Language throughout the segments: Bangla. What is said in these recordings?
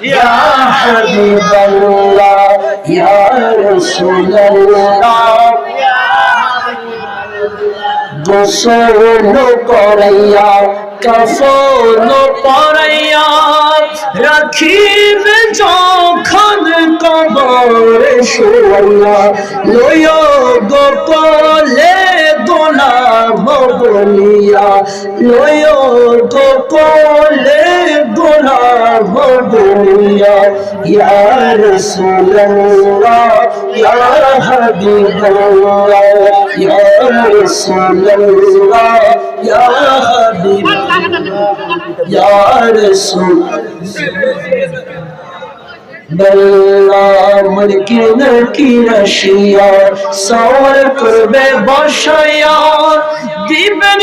يا حبيب الله يا رسول الله গোসল করাইয়া কফল পরাইয়া রাখিব যখন কবর শুয়াইয়া লয় গোপলে গোলাম বলিয়া লয় গোপলে বলিয়া ইয়া রাসূলুল্লাহ, ইয়া হাবিবাল্লাহ, ইয়া রাসূলুল্লাহ, ইয়া হাবিব ইয়া রাসূল মরকে রশিয়া, সওয়াল করবে বসায়া, দিবেন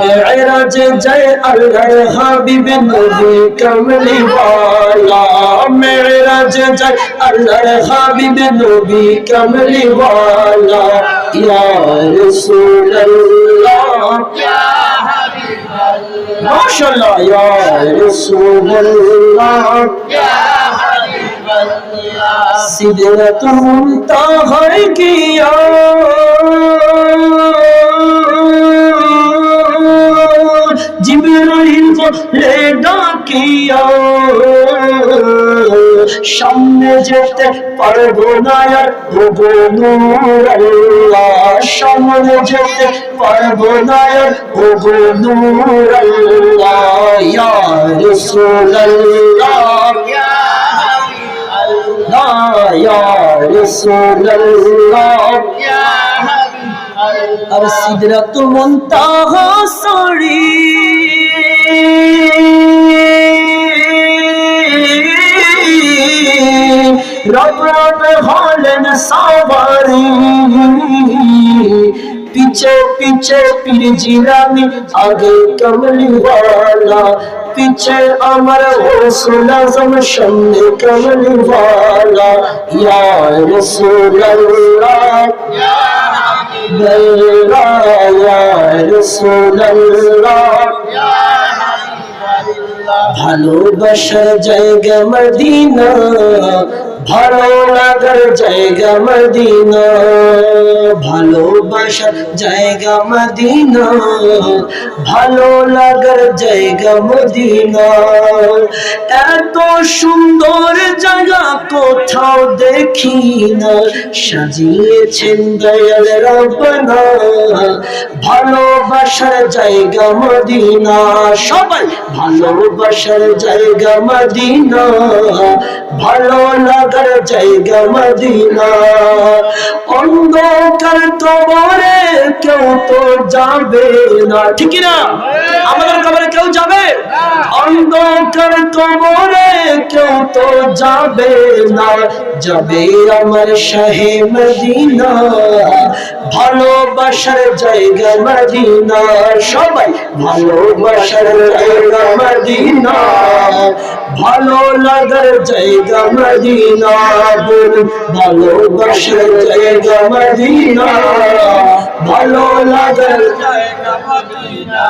মেরাজ জয় আল্লাহ, হাবিব নবী কমলি ওয়ালা। মেরাজ জয় আল্লাহ, হাবিব নবী কমলি ওয়ালা। ইয়া রাসূলুল্লাহ। মাশাআল্লাহ, ইয়া রাসূলুল্লাহ। সিদরাতুল মুনতাহা কিয়া। জিবরাইল বলে ডাকিয়া সামনে যেতে পারব না আর ওগো নূর আল্লাহ সামনে যেতে পারব না আর ওগো নূর আল্লাহ ইয়া রাসূলুল্লাহ। ইয়া আর সিদরাতুল মুনতাহা রব হলেন সাবারি পিছে পিছে পীর জিরানি আগে কমলি ওয়ালা পিছে আমার হোসুল আজম, সামনে কমলি ওয়ালা ইয়া রাসূলুল্লাহ। বেলা, ইয়া রাসূলুল্লাহ। ভালোবাসার জায়গা মদিনা। ভালো লাগার জায়গা মদিনা, ভালোবাসার জায়গা মদিনা ভালো লাগার জায়গা মদিনা। এত সুন্দর জায়গা কোথাও দেখি না, সাজিয়েছেন দয়াল রবনা ভালোবাসার জায়গা মদিনা। সবাই ভালোবাসার জায়গা মদিনা ভালো লাগার জায়গা মদিনা। অন্ধকার কবরে কেউ তো যাবে না। ঠিক না আমাদের কবরে কেউ যাবে? অন্ধকার কেউ তো যাবে না। যাবে আমার শাহে মদিনা। ভালোবাসার জায়গা মদিনা। সবাই ভালোবাসার জায়গা মদিনা। ভালো লাগার জায়গা মদিনা। মদিনা ভালো লাগার জায়গা মদিনা।